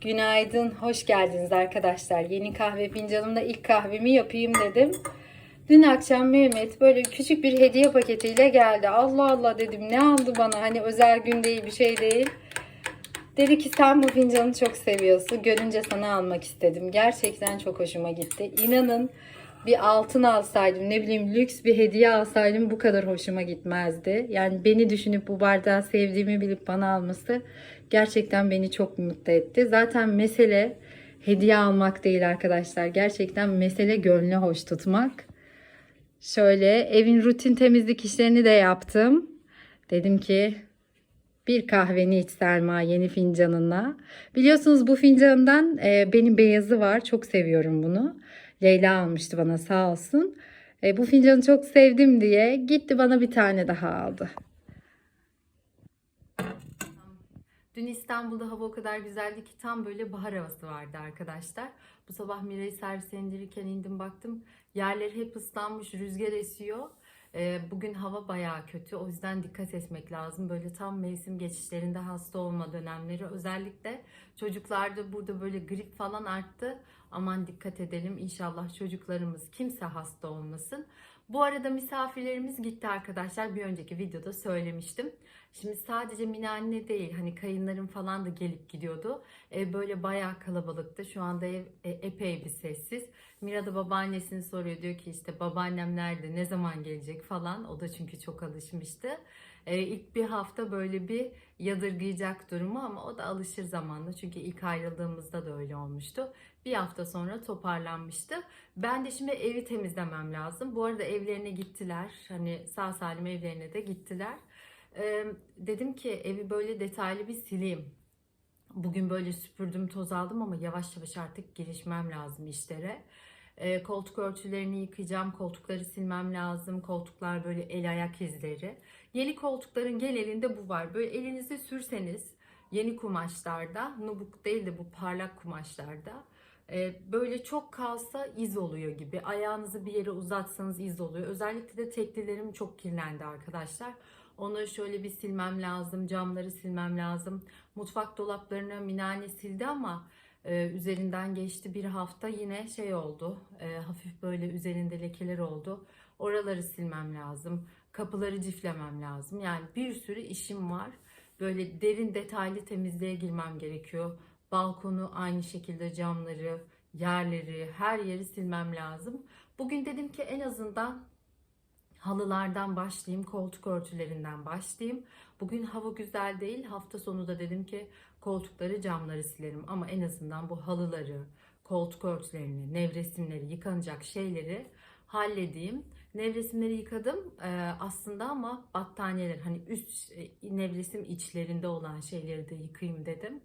Günaydın, hoş geldiniz arkadaşlar. Yeni kahve fincanımda ilk kahvemi yapayım dedim. Dün akşam Mehmet böyle küçük bir hediye paketiyle geldi. Allah Allah dedim ne aldı bana hani özel gün değil bir şey değil. Dedi ki sen bu fincanı çok seviyorsun. Görünce sana almak istedim. Gerçekten çok hoşuma gitti. İnanın bir altın alsaydım ne bileyim lüks bir hediye alsaydım bu kadar hoşuma gitmezdi. Yani beni düşünüp bu bardağı sevdiğimi bilip bana alması gerçekten beni çok mutlu etti. Zaten mesele hediye almak değil arkadaşlar. Gerçekten mesele gönlü hoş tutmak. Şöyle evin rutin temizlik işlerini de yaptım. Dedim ki bir kahveni iç Selma yeni fincanına. Biliyorsunuz bu fincandan e, benim beyazı var. Çok seviyorum bunu. Leyla almıştı bana sağ olsun. E, bu fincanı çok sevdim diye gitti bana bir tane daha aldı. Dün İstanbul'da hava o kadar güzeldi ki tam böyle bahar havası vardı arkadaşlar. Bu sabah Mira'yı servise indirirken indim baktım. Yerler hep ıslanmış, rüzgar esiyor. Bugün hava bayağı kötü. O yüzden dikkat etmek lazım. Böyle tam mevsim geçişlerinde hasta olma dönemleri. Özellikle çocuklarda burada böyle grip falan arttı. Aman dikkat edelim. İnşallah çocuklarımız kimse hasta olmasın. Bu arada misafirlerimiz gitti arkadaşlar. Bir önceki videoda söylemiştim. Şimdi sadece Mine anne değil hani kayınlarım falan da gelip gidiyordu. Ev böyle bayağı kalabalıktı. Şu anda ev e, epey bir sessiz. Mira da babaannesini soruyor. Diyor ki işte babaannem nerede ne zaman gelecek falan. O da çünkü çok alışmıştı. E, ilk bir hafta böyle bir yadırgayacak durumu ama o da alışır zamanla. Çünkü ilk ayrıldığımızda da öyle olmuştu. Bir hafta sonra toparlanmıştı. Ben de şimdi evi temizlemem lazım. Bu arada evlerine gittiler. Hani sağ salim evlerine de gittiler. Ee, dedim ki evi böyle detaylı bir sileyim. Bugün böyle süpürdüm toz aldım ama yavaş yavaş artık girişmem lazım işlere. Ee, koltuk örtülerini yıkayacağım. Koltukları silmem lazım. Koltuklar böyle el ayak izleri. Yeni koltukların genelinde bu var. Böyle elinizi sürseniz yeni kumaşlarda, nubuk değil de bu parlak kumaşlarda e, böyle çok kalsa iz oluyor gibi. Ayağınızı bir yere uzatsanız iz oluyor. Özellikle de teklilerim çok kirlendi arkadaşlar. Onları şöyle bir silmem lazım. Camları silmem lazım. Mutfak dolaplarını minane sildi ama e, üzerinden geçti bir hafta yine şey oldu. E, hafif böyle üzerinde lekeler oldu. Oraları silmem lazım. Kapıları ciflemem lazım. Yani bir sürü işim var. Böyle derin detaylı temizliğe girmem gerekiyor. Balkonu aynı şekilde camları, yerleri, her yeri silmem lazım. Bugün dedim ki en azından halılardan başlayayım, koltuk örtülerinden başlayayım. Bugün hava güzel değil. Hafta sonu da dedim ki koltukları, camları silerim. Ama en azından bu halıları, koltuk örtülerini, nevresimleri, yıkanacak şeyleri halledeyim. Nevresimleri yıkadım ee, aslında ama battaniyeler hani üst e, nevresim içlerinde olan şeyleri de yıkayayım dedim.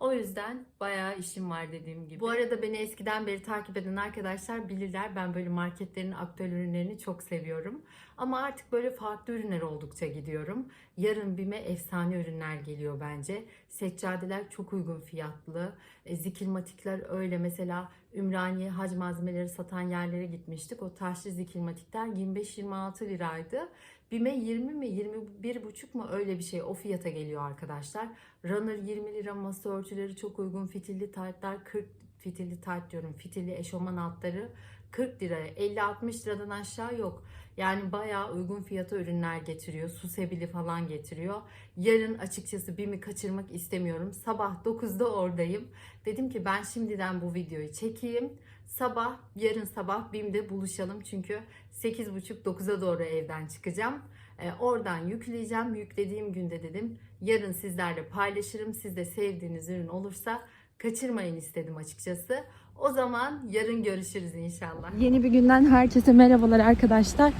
O yüzden bayağı işim var dediğim gibi. Bu arada beni eskiden beri takip eden arkadaşlar bilirler. Ben böyle marketlerin aktüel ürünlerini çok seviyorum. Ama artık böyle farklı ürünler oldukça gidiyorum. Yarın BİM'e efsane ürünler geliyor bence. Seccadeler çok uygun fiyatlı. E, zikirmatikler öyle. Mesela Ümraniye hac malzemeleri satan yerlere gitmiştik. O taşlı zikirmatikler 25-26 liraydı. BİM'e 20 mi 21,5 mu öyle bir şey o fiyata geliyor arkadaşlar. Runner 20 lira masa örtüleri çok uygun. Fitilli taytlar 40 fitilli tayt diyorum. Fitilli eşofman altları 40 liraya 50-60 liradan aşağı yok. Yani bayağı uygun fiyata ürünler getiriyor. Su sebili falan getiriyor. Yarın açıkçası BİM'i kaçırmak istemiyorum. Sabah 9'da oradayım. Dedim ki ben şimdiden bu videoyu çekeyim. Sabah, yarın sabah BİM'de buluşalım. Çünkü 8.30-9'a doğru evden çıkacağım. Ee, oradan yükleyeceğim. Yüklediğim günde dedim yarın sizlerle paylaşırım. Siz de sevdiğiniz ürün olursa kaçırmayın istedim açıkçası. O zaman yarın görüşürüz inşallah. Yeni bir günden herkese merhabalar arkadaşlar.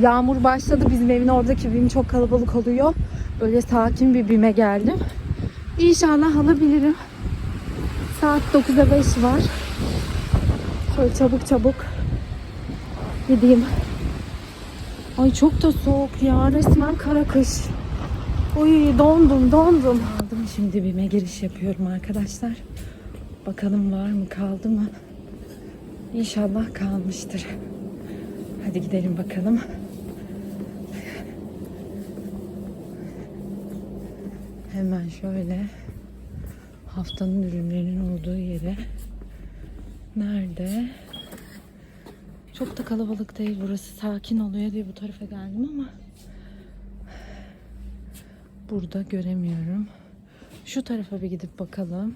Yağmur başladı. Bizim evin oradaki BİM çok kalabalık oluyor. Böyle sakin bir BİM'e geldim. İnşallah alabilirim. Saat 9'a 5 var. Şöyle çabuk çabuk gideyim. Ay çok da soğuk ya. Resmen kara kış. Oy dondum dondum. Aldım şimdi BİM'e giriş yapıyorum arkadaşlar. Bakalım var mı kaldı mı? İnşallah kalmıştır. Hadi gidelim bakalım. Hemen şöyle Haftanın ürünlerinin olduğu yere. Nerede? Çok da kalabalık değil burası. Sakin oluyor diye bu tarafa geldim ama burada göremiyorum. Şu tarafa bir gidip bakalım.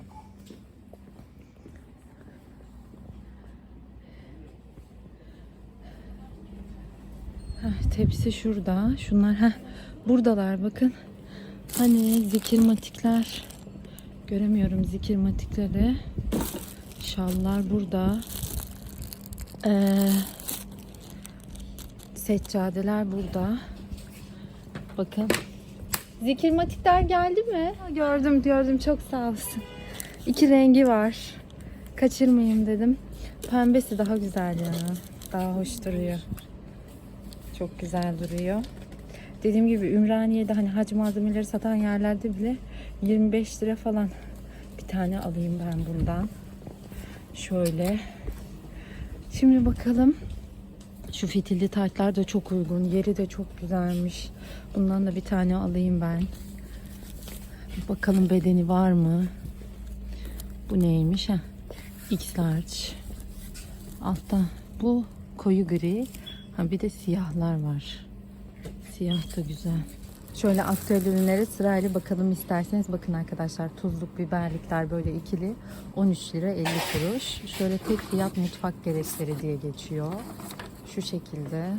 Heh, tepsi şurada. Şunlar heh, buradalar bakın. Hani zikirmatikler. Göremiyorum zikirmatikleri. Şallar burada. Ee, seccadeler burada. Bakın. Zikirmatikler geldi mi? Gördüm gördüm çok sağ olsun. İki rengi var. Kaçırmayayım dedim. Pembesi daha güzel ya. Daha hoş duruyor. Çok güzel duruyor. Dediğim gibi Ümraniye'de hani hac malzemeleri satan yerlerde bile 25 lira falan. Bir tane alayım ben bundan. Şöyle. Şimdi bakalım. Şu fitilli taytlar da çok uygun. Yeri de çok güzelmiş. Bundan da bir tane alayım ben. Bakalım bedeni var mı? Bu neymiş ha? X large. Altta bu koyu gri. Ha bir de siyahlar var. Siyah da güzel. Şöyle aktüel ürünlere sırayla bakalım isterseniz. Bakın arkadaşlar tuzluk biberlikler böyle ikili 13 lira 50 kuruş. Şöyle tek fiyat mutfak gereçleri diye geçiyor. Şu şekilde.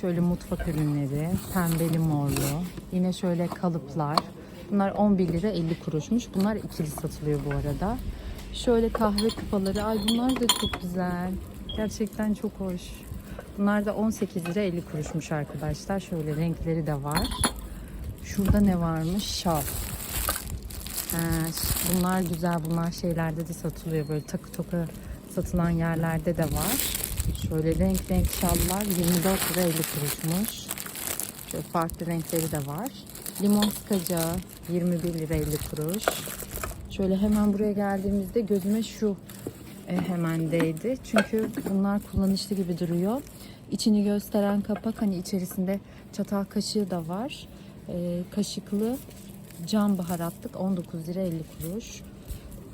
Şöyle mutfak ürünleri, pembeli morlu. Yine şöyle kalıplar. Bunlar 11 lira 50 kuruşmuş. Bunlar ikili satılıyor bu arada. Şöyle kahve kupaları. Ay bunlar da çok güzel. Gerçekten çok hoş. Bunlar da 18 lira 50 kuruşmuş arkadaşlar. Şöyle renkleri de var. Şurada ne varmış? Şal. Bunlar güzel. Bunlar şeylerde de satılıyor. Böyle takı toka satılan yerlerde de var. Şöyle renk renk şallar 24 lira 50 kuruşmuş. Şöyle farklı renkleri de var. Limon sıkacağı 21 lira 50 kuruş. Şöyle hemen buraya geldiğimizde gözüme şu e, hemen değdi. Çünkü bunlar kullanışlı gibi duruyor. İçini gösteren kapak hani içerisinde çatal kaşığı da var. E, kaşıklı cam baharatlık 19 lira 50 kuruş.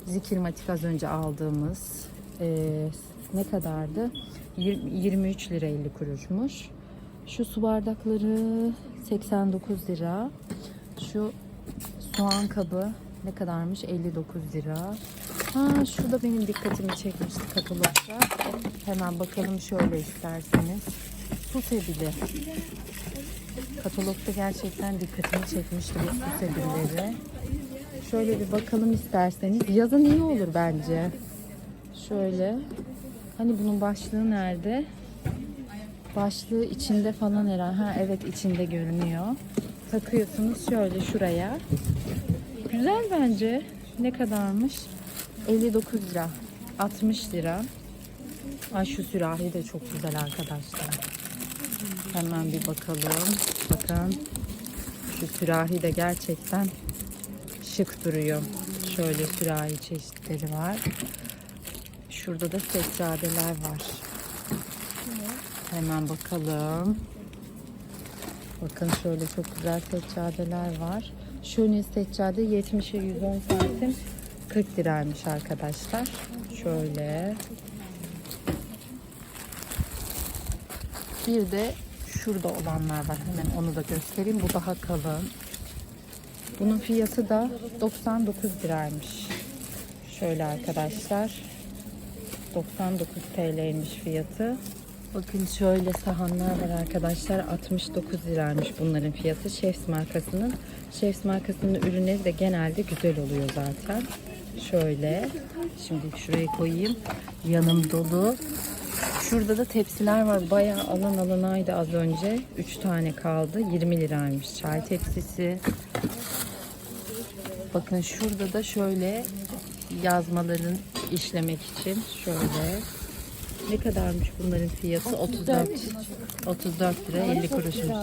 Zikirmatik az önce aldığımız e, ne kadardı? Yir- 23 lira 50 kuruşmuş. Şu su bardakları 89 lira. Şu soğan kabı ne kadarmış? 59 lira. Ha şu da benim dikkatimi çekmişti katalogda. Hemen bakalım şöyle isterseniz. Su sebili. Katalogda gerçekten dikkatimi çekmişti bu su sebilleri. Şöyle bir bakalım isterseniz. Yazın iyi olur bence. Şöyle. Hani bunun başlığı nerede? Başlığı içinde falan herhalde. Ha evet içinde görünüyor. Takıyorsunuz şöyle şuraya. Güzel bence. Ne kadarmış? 59 lira. 60 lira. Ay şu sürahi de çok güzel arkadaşlar. Hemen bir bakalım. Bakın. Şu sürahi de gerçekten şık duruyor. Şöyle sürahi çeşitleri var. Şurada da seccadeler var. Hemen bakalım. Bakın şöyle çok güzel seccadeler var. Şöyle seccade 70'e 110 santim 40 liraymış arkadaşlar. Şöyle. Bir de şurada olanlar var. Hemen onu da göstereyim. Bu daha kalın. Bunun fiyatı da 99 liraymış. Şöyle arkadaşlar. 99 TL'ymiş fiyatı. Bakın şöyle sahanlar var arkadaşlar. 69 liraymış bunların fiyatı. Chefs markasının. Chefs markasının ürünleri de genelde güzel oluyor zaten. Şöyle. Şimdi şuraya koyayım. Yanım dolu. Şurada da tepsiler var. Bayağı alan alanaydı az önce. 3 tane kaldı. 20 liraymış. Çay tepsisi. Bakın şurada da şöyle yazmaların işlemek için şöyle ne kadarmış bunların fiyatı? 34 34 lira 50 kuruşmuş.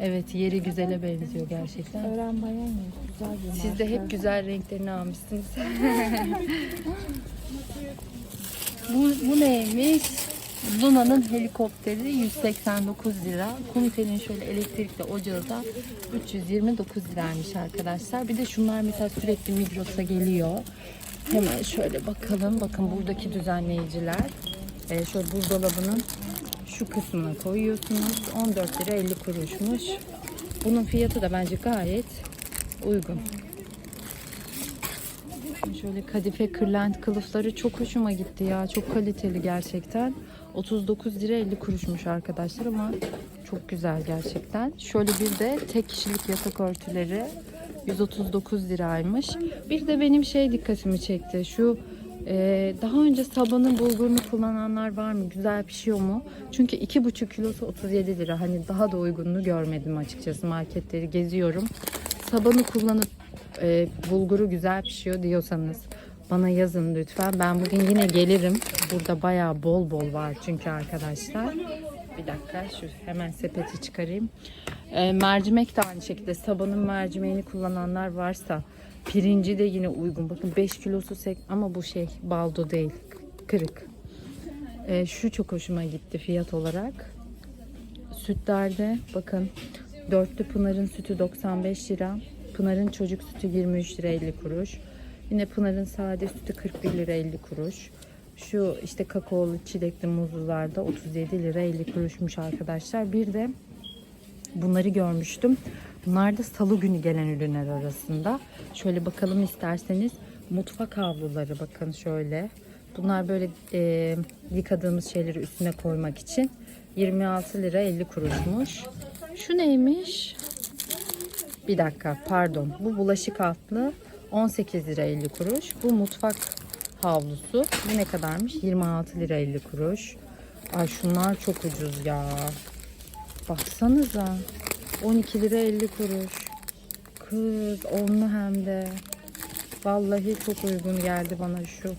Evet yeri güzele benziyor gerçekten. Öğren bayan ya. Güzel bir Siz de hep güzel renklerini almışsınız. bu, bu neymiş? Luna'nın helikopteri 189 lira. Kumtel'in şöyle elektrikli ocağı da 329 liraymış arkadaşlar. Bir de şunlar mesela sürekli Migros'a geliyor. Hemen şöyle bakalım. Bakın buradaki düzenleyiciler. Ee, şöyle buzdolabının şu kısmına koyuyorsunuz. 14 lira 50 kuruşmuş. Bunun fiyatı da bence gayet uygun. Şöyle kadife kırlent kılıfları çok hoşuma gitti ya. Çok kaliteli gerçekten. 39 lira 50 kuruşmuş arkadaşlar ama çok güzel gerçekten. Şöyle bir de tek kişilik yatak örtüleri 139 liraymış. Bir de benim şey dikkatimi çekti. Şu e, daha önce sabanın bulgurunu kullananlar var mı? Güzel pişiyor mu? Çünkü 2,5 kilosu 37 lira. Hani daha da uygununu görmedim açıkçası. Marketleri geziyorum. Sabanı kullanıp e, bulguru güzel pişiyor diyorsanız bana yazın lütfen. Ben bugün yine gelirim. Burada bayağı bol bol var çünkü arkadaşlar. Bir dakika şu hemen sepeti çıkarayım. E, mercimek de aynı şekilde sabanın mercimeğini kullananlar varsa pirinci de yine uygun. Bakın 5 kilosu sek ama bu şey baldo değil kırık. E, şu çok hoşuma gitti fiyat olarak. Sütlerde bakın dörtlü Pınar'ın sütü 95 lira. Pınar'ın çocuk sütü 23 lira 50 kuruş. Yine Pınar'ın sade sütü 41 lira 50 kuruş. Şu işte kakaolu çilekli muzlularda 37 lira 50 kuruşmuş arkadaşlar. Bir de bunları görmüştüm. Bunlar da salı günü gelen ürünler arasında. Şöyle bakalım isterseniz. Mutfak havluları bakın şöyle. Bunlar böyle e, yıkadığımız şeyleri üstüne koymak için 26 lira 50 kuruşmuş. Şu neymiş? Bir dakika pardon. Bu bulaşık altlı 18 lira 50 kuruş. Bu mutfak havlusu. Bu ne kadarmış? 26 lira 50 kuruş. Ay şunlar çok ucuz ya. Baksanıza. 12 lira 50 kuruş. Kız onlu hem de. Vallahi çok uygun geldi bana şu.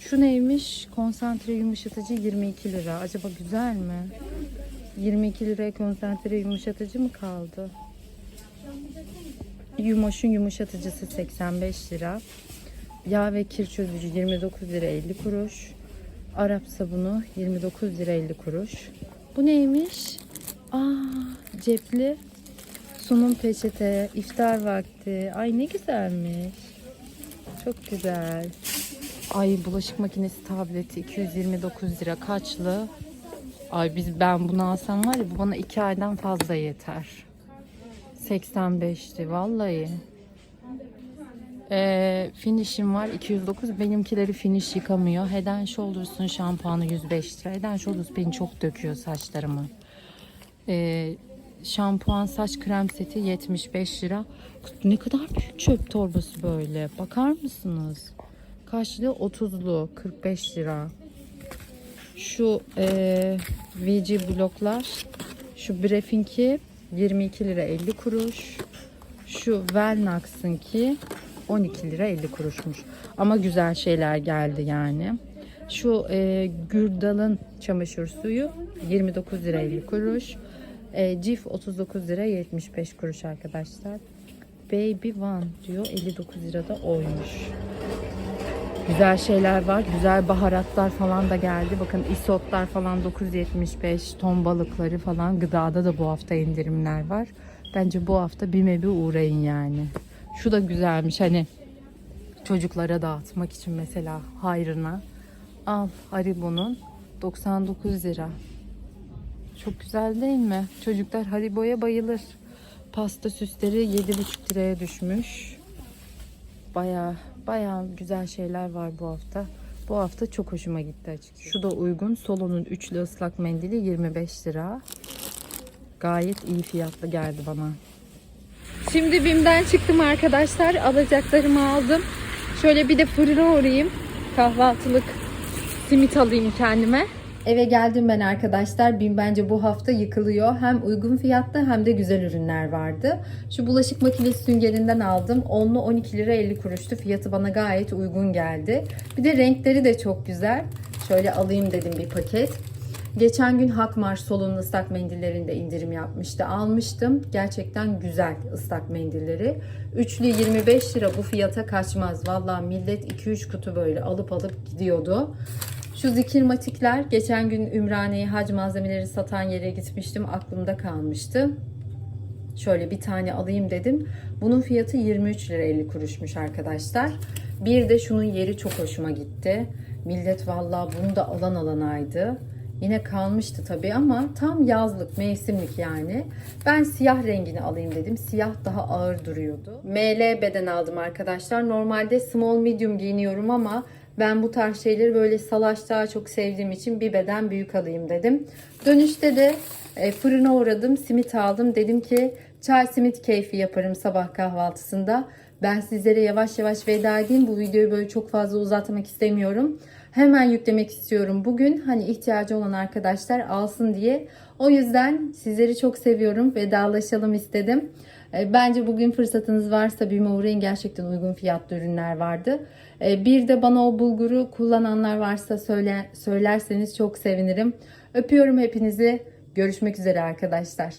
Şu neymiş? Konsantre yumuşatıcı 22 lira. Acaba güzel mi? 22 liraya konsantre yumuşatıcı mı kaldı? Yumoş'un yumuşatıcısı 85 lira. Yağ ve kir çözücü 29 lira 50 kuruş. Arap sabunu 29 lira 50 kuruş. Bu neymiş? Aa, cepli sunum peçete, iftar vakti. Ay ne güzelmiş. Çok güzel. Ay bulaşık makinesi tableti 229 lira kaçlı? Ay biz ben bunu alsam var ya bu bana 2 aydan fazla yeter. 85'ti vallahi. Ee, finish'im var 209. Benimkileri finish yıkamıyor. Head Shoulders'ın şampuanı 105 lira. Head Shoulders beni çok döküyor saçlarımı. Ee, şampuan saç krem seti 75 lira. Ne kadar büyük çöp torbası böyle. Bakar mısınız? Kaçlı? 30'lu 45 lira. Şu e, VG bloklar şu Brefing'i 22 lira 50 kuruş. Şu Velnax'ınki 12 lira 50 kuruşmuş. Ama güzel şeyler geldi yani. Şu e, Gürdal'ın çamaşır suyu 29 lira 50 kuruş. E, Cif 39 lira 75 kuruş arkadaşlar. Baby One diyor 59 lira da oymuş. Güzel şeyler var. Güzel baharatlar falan da geldi. Bakın isotlar falan 9.75. Ton balıkları falan. Gıdada da bu hafta indirimler var. Bence bu hafta bir mebi uğrayın yani. Şu da güzelmiş. Hani çocuklara dağıtmak için mesela hayrına. Al Haribo'nun 99 lira. Çok güzel değil mi? Çocuklar Haribo'ya bayılır. Pasta süsleri 7,5 liraya düşmüş. Baya baya güzel şeyler var bu hafta. Bu hafta çok hoşuma gitti açıkçası. Şu da uygun. Solo'nun üçlü ıslak mendili 25 lira. Gayet iyi fiyatlı geldi bana. Şimdi BİM'den çıktım arkadaşlar. Alacaklarımı aldım. Şöyle bir de fırına uğrayayım. Kahvaltılık simit alayım kendime. Eve geldim ben arkadaşlar. BİM bence bu hafta yıkılıyor. Hem uygun fiyatlı hem de güzel ürünler vardı. Şu bulaşık makinesi süngerinden aldım. Onlu 12 lira 50 kuruştu. Fiyatı bana gayet uygun geldi. Bir de renkleri de çok güzel. Şöyle alayım dedim bir paket. Geçen gün Hakmar Sol'un ıslak mendillerinde indirim yapmıştı. Almıştım. Gerçekten güzel ıslak mendilleri. Üçlü 25 lira bu fiyata kaçmaz. Vallahi millet 2-3 kutu böyle alıp alıp gidiyordu. Şu zikirmatikler geçen gün Ümraniye hac malzemeleri satan yere gitmiştim. Aklımda kalmıştı. Şöyle bir tane alayım dedim. Bunun fiyatı 23 lira 50 kuruşmuş arkadaşlar. Bir de şunun yeri çok hoşuma gitti. Millet vallahi bunu da alan alanaydı. Yine kalmıştı tabii ama tam yazlık, mevsimlik yani. Ben siyah rengini alayım dedim. Siyah daha ağır duruyordu. ML beden aldım arkadaşlar. Normalde small medium giyiniyorum ama ben bu tarz şeyleri böyle salaş daha çok sevdiğim için bir beden büyük alayım dedim. Dönüşte de e, fırına uğradım, simit aldım. Dedim ki çay simit keyfi yaparım sabah kahvaltısında. Ben sizlere yavaş yavaş veda edeyim. Bu videoyu böyle çok fazla uzatmak istemiyorum. Hemen yüklemek istiyorum bugün. Hani ihtiyacı olan arkadaşlar alsın diye. O yüzden sizleri çok seviyorum. Vedalaşalım istedim. E, Bence bugün fırsatınız varsa bir uğrayın. Gerçekten uygun fiyatlı ürünler vardı. E, Bir de bana o bulguru kullananlar varsa söyle, söylerseniz çok sevinirim. Öpüyorum hepinizi. Görüşmek üzere arkadaşlar.